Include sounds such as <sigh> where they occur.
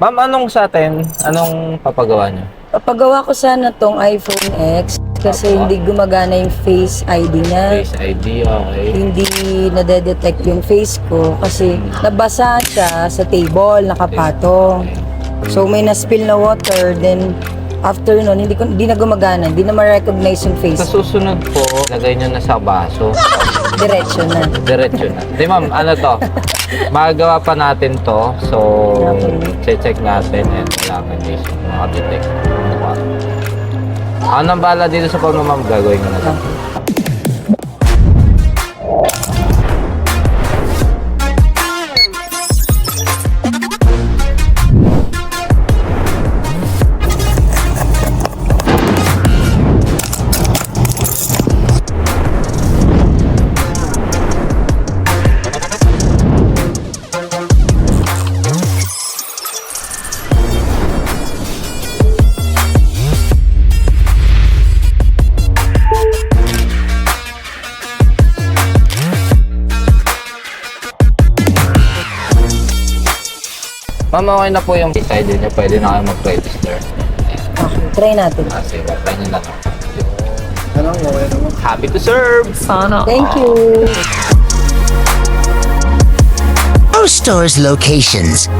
Ma'am, anong sa atin? Anong papagawa niyo? Papagawa ko sana tong iPhone X kasi Opo. hindi gumagana yung Face ID niya. Face ID, okay. Hindi nade-detect yung face ko kasi nabasa siya sa table, nakapatong. So may na-spill na water, then after nun, hindi, ko, hindi na gumagana, hindi na ma-recognize yung face. Sa susunod po, lagay niyo na sa baso. Diretso na. Diretso na. Di ma'am, ano to? <laughs> Magagawa pa natin to. So, check natin and kailangan is makadetect. Ano nang bala dito sa pano ma'am? Gagawin ko na to. Ma'am, okay na po yung ID niyo. Pwede na kayo mag-register. Okay, try natin. Ah, sige, try niyo na to. Happy to serve! Thank you. Our store's locations